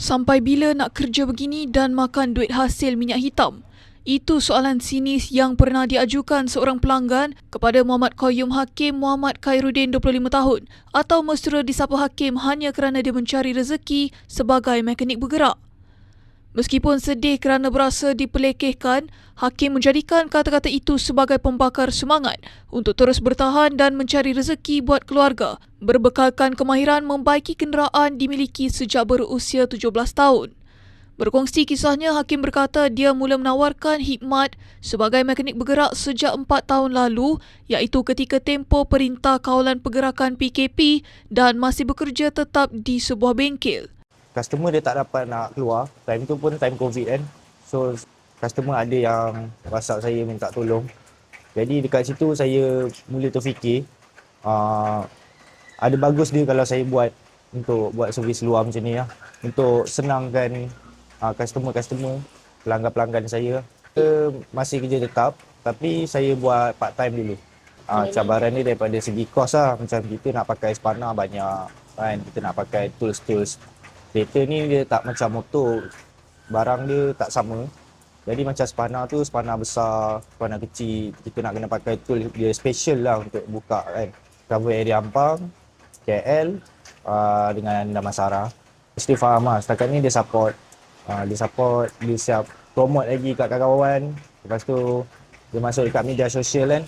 Sampai bila nak kerja begini dan makan duit hasil minyak hitam? Itu soalan sinis yang pernah diajukan seorang pelanggan kepada Muhammad Qayyum Hakim Muhammad Khairuddin 25 tahun atau mesra disapa Hakim hanya kerana dia mencari rezeki sebagai mekanik bergerak. Meskipun sedih kerana berasa dipelekehkan, Hakim menjadikan kata-kata itu sebagai pembakar semangat untuk terus bertahan dan mencari rezeki buat keluarga berbekalkan kemahiran membaiki kenderaan dimiliki sejak berusia 17 tahun. Berkongsi kisahnya, Hakim berkata dia mula menawarkan hikmat sebagai mekanik bergerak sejak 4 tahun lalu iaitu ketika tempoh Perintah Kawalan Pergerakan PKP dan masih bekerja tetap di sebuah bengkel customer dia tak dapat nak keluar. Time tu pun time COVID kan. So customer ada yang WhatsApp saya minta tolong. Jadi dekat situ saya mula terfikir uh, ada bagus dia kalau saya buat untuk buat servis luar macam ni lah. Untuk senangkan uh, customer-customer, pelanggan-pelanggan saya. Kita masih kerja tetap tapi saya buat part time dulu. Uh, cabaran ni daripada segi kos lah. Macam kita nak pakai spana banyak kan. Kita nak pakai tools-tools Kereta ni dia tak macam motor. Barang dia tak sama. Jadi macam spana tu spana besar Spana kecil Kita nak kena pakai tool Dia special lah untuk buka kan. Cover area Ampang KL uh, Dengan Damansara. Mesti faham lah. Setakat ni dia support. Uh, Dia support Dia siap promote lagi kat kawan-kawan. Lepas tu Dia masuk dekat media sosial kan.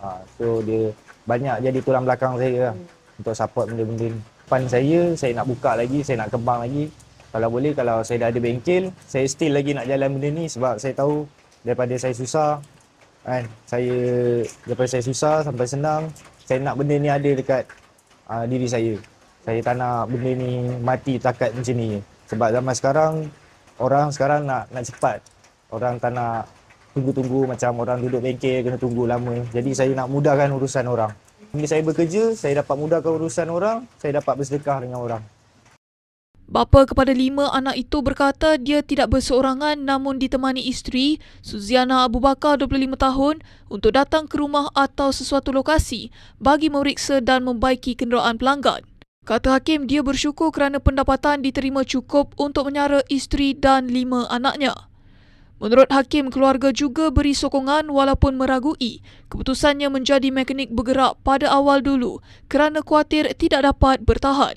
Uh, So dia Banyak jadi tulang belakang saya lah Untuk support benda-benda ni depan saya, saya nak buka lagi, saya nak kembang lagi. Kalau boleh, kalau saya dah ada bengkel, saya still lagi nak jalan benda ni sebab saya tahu daripada saya susah, kan, saya, daripada saya susah sampai senang, saya nak benda ni ada dekat uh, diri saya. Saya tak nak benda ni mati takat macam ni. Sebab zaman sekarang, orang sekarang nak nak cepat. Orang tak nak tunggu-tunggu macam orang duduk bengkel kena tunggu lama. Jadi saya nak mudahkan urusan orang. Bila saya bekerja, saya dapat mudahkan urusan orang, saya dapat bersedekah dengan orang. Bapa kepada lima anak itu berkata dia tidak berseorangan namun ditemani isteri, Suziana Abu Bakar 25 tahun untuk datang ke rumah atau sesuatu lokasi bagi memeriksa dan membaiki kenderaan pelanggan. Kata Hakim, dia bersyukur kerana pendapatan diterima cukup untuk menyara isteri dan lima anaknya. Menurut Hakim, keluarga juga beri sokongan walaupun meragui keputusannya menjadi mekanik bergerak pada awal dulu kerana khawatir tidak dapat bertahan.